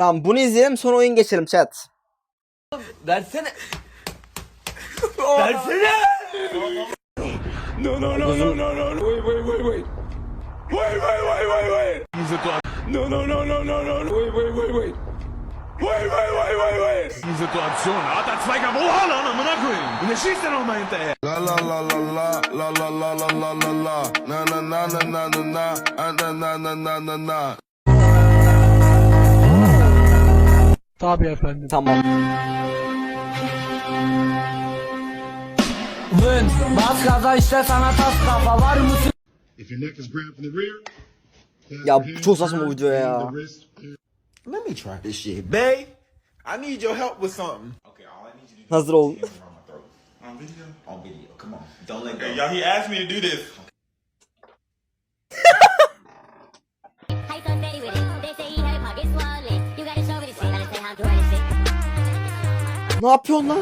Tamam bunu izleyelim sonra oyun geçelim chat. Versene. Versene. No, no, no, no, no, no. Wait, wait, wait, wait. Wait, wait, wait, wait, wait. No, no, no, no, no, no. Wait, wait, wait, wait. Wait, wait, wait, wait, wait. Die Situation. Hat er zwei Oha lan amına koyayım. Bu ne şişten olma hinterher. La la la la la la la la la la la la na na na na na na na ah, na na na na na na Tamam. Vın. Bas gaza işte sana tas kafa var mısın? If your neck is grabbed from the rear, have Ya bu çok saçma grabbed video ya. from the wrist. Let me try this shit. Babe, I need your help with something. Okay, all I need you to do Hazır ol. On video? On video. Come on. Don't let go. Hey, y'all, he asked me to do this. Ne yapıyorsun lan?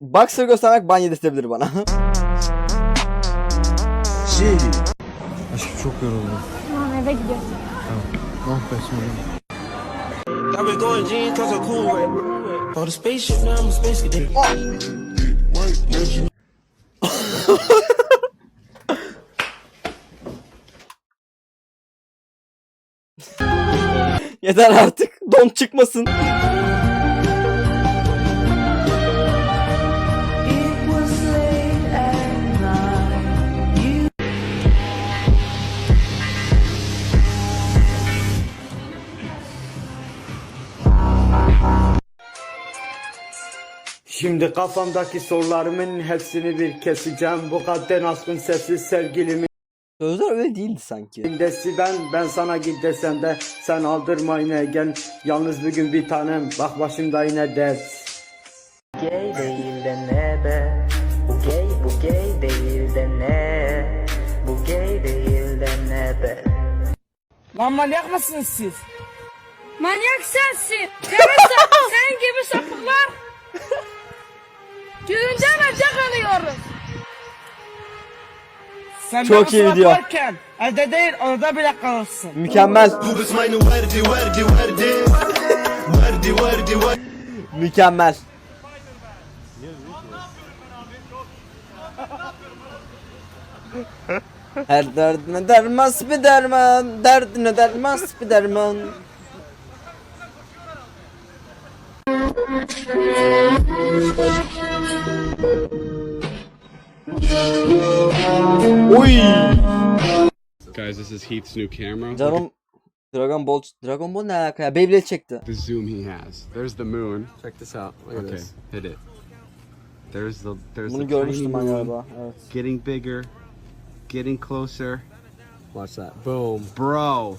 Boxer göstermek ban yedirtebilir bana. I've been going jeans cause I'm cool with For the spaceship, now I'm a space cadet. Yeter artık. Don çıkmasın. Şimdi kafamdaki sorularımın hepsini bir keseceğim. Bu kadden aşkın sessiz sevgilimin Sözler öyle değildi sanki. desi ben, ben sana git desem de sen aldırma yine gel. Yalnız bugün bir tanem, bak başımda yine dert. Gay değil de ne be? Bu gay, bu gay değil de ne? Bu gay değil de ne be? Lan manyak mısınız siz? Manyak sensin. Senin, senin gibi sapıklar. Düğünde önce kalıyoruz. Sen Çok iyi video. varken evde değil orada bile kalırsın. Mükemmel. Mükemmel. Her derdine dermez bir derman, derdine dermez bir derman. Oy! Guys, this is Heath's new camera. Canım Dragon Ball Dragon Ball ne alaka ya? Beyblade çekti. The zoom he has. There's the moon. Check this out. okay, hit it. There's the there's Bunu the tiny görmüştüm ben moon galiba. Evet. getting bigger, getting closer. Watch that. Boom. Bro,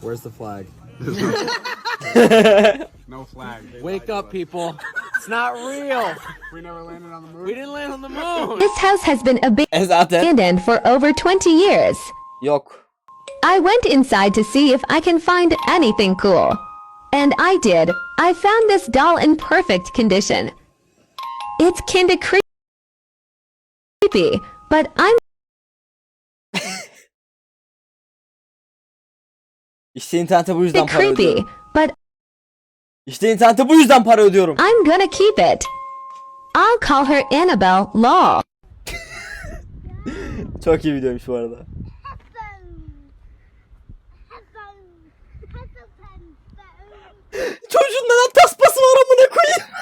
Where's the flag? no flag. Wake up, people. It's not real. We never landed on the moon. We didn't land on the moon. This house has been zaten abandoned for over 20 years. yok. I went inside to see if I can find anything cool. And I did. I found this doll in perfect condition. It's kinda creepy, but I'm İşte internete bu yüzden para creepy, but İşte internete bu yüzden para ödüyorum. I'm gonna keep it. I'll call her Annabelle Law. Çok iyi videoymuş bu arada. Çocuğun neden tasması var amına koyayım?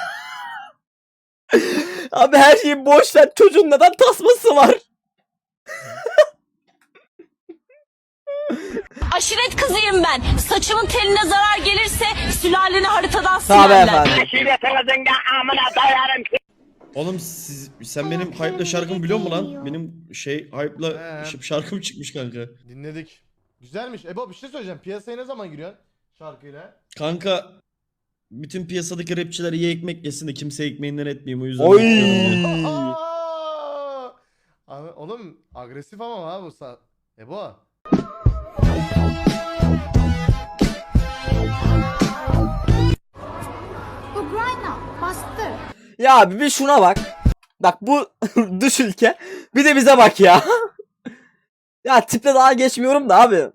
Abi her şeyi boş ver. Çocuğun neden tasması var? Aşiret kızıyım ben. Saçımın teline zarar gelirse sülaleni haritadan Tabii efendim. Oğlum siz, sen benim hype'la şarkımı biliyor musun lan? Benim şey hype'la He. şarkım çıkmış kanka. Dinledik. Güzelmiş. Ebo bir şey söyleyeceğim. Piyasaya ne zaman giriyorsun şarkıyla? Kanka bütün piyasadaki rapçiler iyi ekmek yesin de kimse ekmeğinden etmeyeyim o yüzden Oy. bekliyorum ya. Aa! Abi, oğlum agresif ama ha bu sa... Ebo. Ukrayna bastı. Ya abi bir şuna bak. Bak bu dış ülke. Bir de bize bak ya. ya tiple daha geçmiyorum da abi.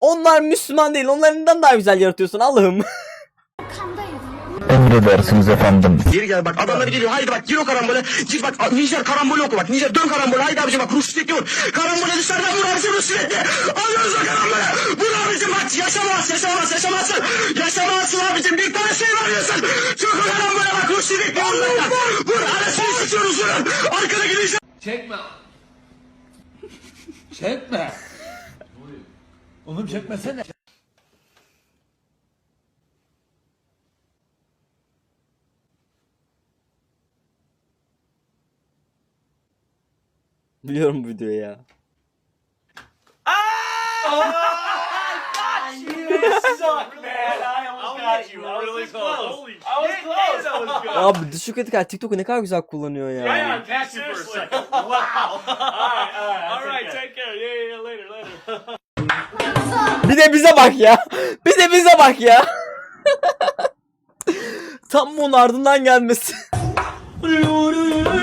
Onlar Müslüman değil. Onlarından daha güzel yaratıyorsun Allah'ım. Emredersiniz efendim. Geri gel bak adamlar geliyor haydi bak gir o karambole. Gir bak Nijer karambole oku bak. Nijer dön karambole haydi abicim bak Rus sürekli vur. Karambole dışarıdan vur abicim Rus sürekli. Alıyoruz o karambole. Vur abicim bak yaşamaz yaşamaz yaşamazsın. Yaşamazsın abicim bir tane şey var Çok o karambole bak Rus sürekli vur. Vur vur arasını sıçıyoruz vurun. Arkada gideceğim. Çekme. Çekme. Oğlum çekmesene. Biliyorum bu videoyu ya. Abi düşük etikal TikTok'u ne kadar güzel kullanıyor ya. Bir de bize bak ya. Bir de bize bak ya. Tam bunun ardından gelmesi.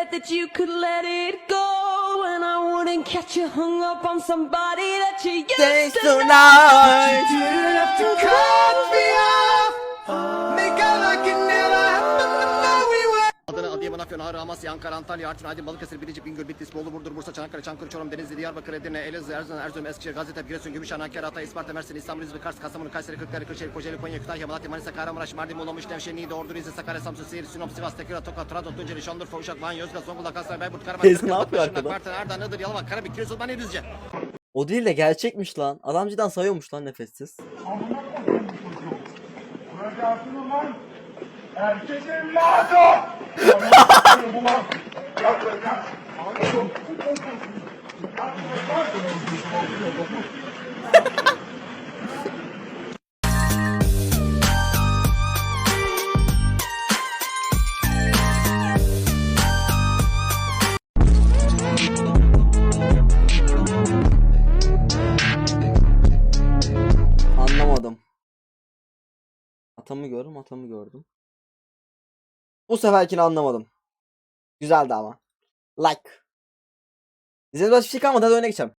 You said that you could let it go, and I wouldn't catch you hung up on somebody that you used to know. Adana, Adıyaman, Afyon, Ağrı, Amasya, Ankara, Antalya, Artvin, Aydın, Balıkesir, Bilecik, Bingöl, Bitlis, Bolu, Burdur, Bursa, Çanakkale, Çankırı, Çorum, Denizli, Diyarbakır, Edirne, Elazığ, Erzurum, Erzurum, Eskişehir, Gaziantep, Giresun, Gümüşhane, Ankara, Hatay, Isparta, Mersin, İstanbul, İzmir, Kars, Kastamonu, Kayseri, Kırklareli, Kırşehir, Kocaeli, Konya, Kütahya, Malatya, Manisa, Kahramanmaraş, Mardin, Muğla, Muş, Nevşehir, Niğde, Ordu, Rize, Sakarya, Samsun, Siirt, Sinop, Sivas, Tekirdağ, Tokat, Trabzon, Tunceli, Şanlıurfa, Uşak, Van, Yozgat, Zonguldak, Aksaray, Bayburt, Karaman, Teyze Kırklareli, ne yapıyor Batman, Şırnak, arkada? Bartın, Ardahan, Iğdır, Yalova, Karabük, Giresun, Banyalızca. O değil de gerçekmiş lan. Adam cidden sayıyormuş lan nefessiz. Anlamadım. Atamı gördüm, atamı gördüm. Bu seferkini anlamadım. Güzeldi ama. Like. İzlediğiniz başka bir şey kalmadı. Hadi oyuna geçelim.